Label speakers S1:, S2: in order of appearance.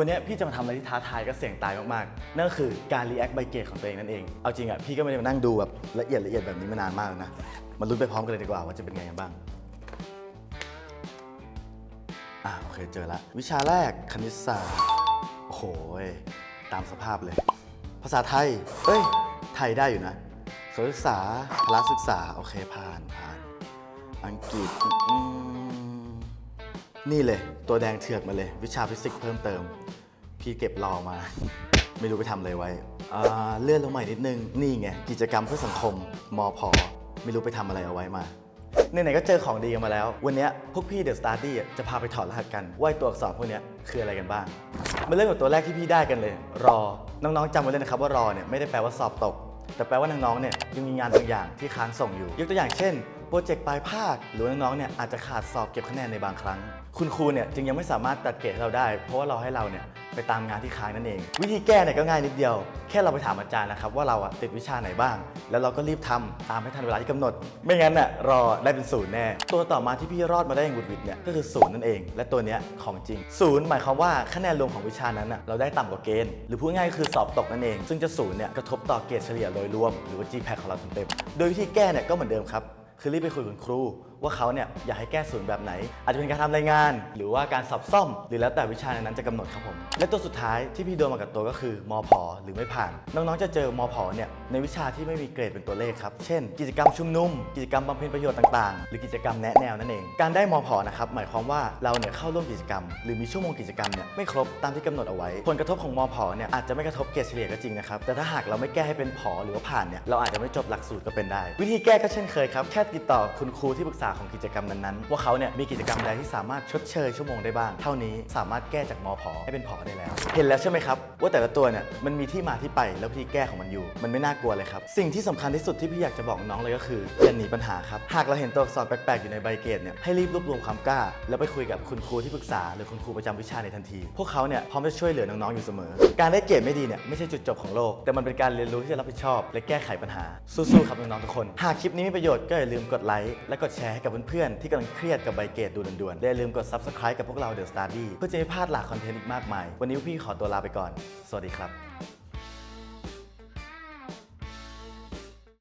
S1: วันนี้พี่จะมาทำอะไรที่ท้าทายก็เสี่ยงตายมากๆ นั่นก็คือการรีแอคใบเกรดของตัวเองนั่นเอง เอาจริงอะพี่ก็ไม่ได้มานั่งดูแบบละเอียดละเอียดแบบนี้มานานมากแล้วนะ มาลุ้นไปพร้อมกันเลยดีกว่าว่าจะเป็นไงกันบ้าง อ่าโอเคเจอละวิชาแรกคณิตศาสตร์ โอ้โหตามสภาพเลย ภาษาไทย เอ้ย ไทยได้อยู่นะสศึกษาพละศึกษา โอเคผ่านผ่าน อังกฤษนี่เลย ตัวแดงเถือกมาเลย วิชาฟิสิกส์เพิ่มเติม พี่เก็บรอมา ไม่รู้ไปทำอะไรไว้อ่าเลื่อนลงมาอีกนิดนึง นี่ไง กิจกรรมเพื่อสังคมมอพอไม่รู้ไปทำอะไรเอาไว้มาไหนๆก็เจอของดีกันมาแล้ว วันนี้พวกพี่เดอะสตาร์ดี้จะพาไปถอดรหัสกันว่าตัวอักษรพวกนี้คืออะไรกันบ้าง มาเริ่มกับตัวแรกที่พี่ได้กันเลย รอ น้องๆจำไว้เลยนะครับว่ารอเนี่ยไม่ได้แปลว่าสอบตก แต่แปลว่าน้องๆเนี่ยยังมีงานบางอย่างที่ค้างส่งอยู่ ยกตัวอย่างเช่น โปรเจกต์ปลายภาค หรือน้องๆเนี่ยอาจจะขาดสอบเก็บคะแนนในบางครั้ง คุณครูเนี่ยจึงยังไม่สามารถตัดเกรดให้เราได้ เพราะว่าเราให้เราเนี่ยไปตามงานที่ค้างนั่นเอง วิธีแก้เนี่ยก็ง่ายนิดเดียว แค่เราไปถามอาจารย์นะครับว่าเราอะติดวิชาไหนบ้าง แล้วเราก็รีบทำตามให้ทันเวลาที่กำหนด ไม่งั้นน่ะรอได้เป็นศูนย์แน่ ตัวต่อมาที่พี่รอดมาได้อย่างบุดวิดเนี่ยก็คือศูนย์นั่นเอง และตัวเนี้ยของจริงศูนย์หมายความว่าคะแนนรวมของวิชานั้นน่ะเราได้ต่ำกว่าเกณฑ์หรือพูดง่ายก็คือสอบตกนั่นเอง ซึ่งจะศูนย์เนี่ยกระทบต่อเกรดเฉลี่ยโดยรวม หรือว่า GPA ของเราเต็มๆโดยวิธีแก้เนี่ยก็เหมือนเดิมครับ คือรีบไปคุยกับคุณครูว่าเขาเนี่ยอยากให้แก้ศูนย์แบบไหน อาจจะเป็นการทำรายงาน หรือว่าการสอบซ่อม หรือแล้วแต่วิชาในนั้นจะกำหนดครับผม และตัวสุดท้ายที่พี่โดนมากับตัวก็คือมพหรือไม่ผ่าน น้องๆจะเจอมพเนี่ยในวิชาที่ไม่มีเกรดเป็นตัวเลขครับ เช่น กิจกรรมชุมนุม กิจกรรมบำเพ็ญประโยชน์ต่างๆ หรือกิจกรรมแนะแนวนั่นเอง การได้มพนะครับหมายความว่าเราเนี่ยเข้าร่วมกิจกรรม หรือมีชั่วโมงกิจกรรมเนี่ยไม่ครบตามที่กำหนดเอาไว้ ผลกระทบของมพเนี่ยอาจจะไม่กระทบเกรดเฉลี่ยก็จริงนะครับแต่ถ้าหากเราไม่แก้ให้เป็นผอหรือว่าผ่านเนี่ยเราอาจจะไม่จบหลักสูตรก็เป็นได้ วิธีแก้ก็เช่นเคยครับแค่ติดต่อคุณครูที่ปรึกษาของกิจกรรมนั้นๆ ว่าเขาเนี่ยมีกิจกรรมใดที่สามารถชดเชยชั่วโมงได้บ้าง เท่านี้สามารถแก้จากมพอให้เป็นผอได้แล้ว เห็นแล้วใช่ไหมครับ ว่าแต่ละตัวเนี่ยมันมีที่มาที่ไปแล้ววิธีแก้ของมันอยู่ มันไม่น่ากลัวเลยครับ สิ่งที่สำคัญที่สุดที่พี่อยากจะบอกน้องเลยก็คืออย่าหนีปัญหาครับหากเราเห็นตัวอักษรแปลกๆอยู่ในใบเกรดเนี่ยให้รีบรวบรวมความกล้า แล้วไปคุยกับคุณครูที่ปรึกษาหรือคุณครูประจำวิชาในทันที พวกเขาเนี่ยพร้อมจะช่วยเหลือน้องๆอยู่เสมอ การได้เกรดไม่ดีเนี่ยไม่ใช่จุดจบของโลก แต่มันเป็นการเรียนรู้ที่จะรับผิดชอบ และแก้ไขปัญหาสู้ๆครับน้องๆทุกคน หากคลิปนี้มีประโยชน์ก็อย่าลืมกดไลค์และกดแชร์ให้กับเพื่อนๆ ที่กำลังเครียดกับใบเกรดดูด่วนๆ อย่าลืมกด subscribe กับพวกเรา The Study เพื่อจะไม่พลาดหลากคอนเทนต์อีกมากมาย วันนี้พี่ขอตัวลาไปก่อน สวัสดีครับ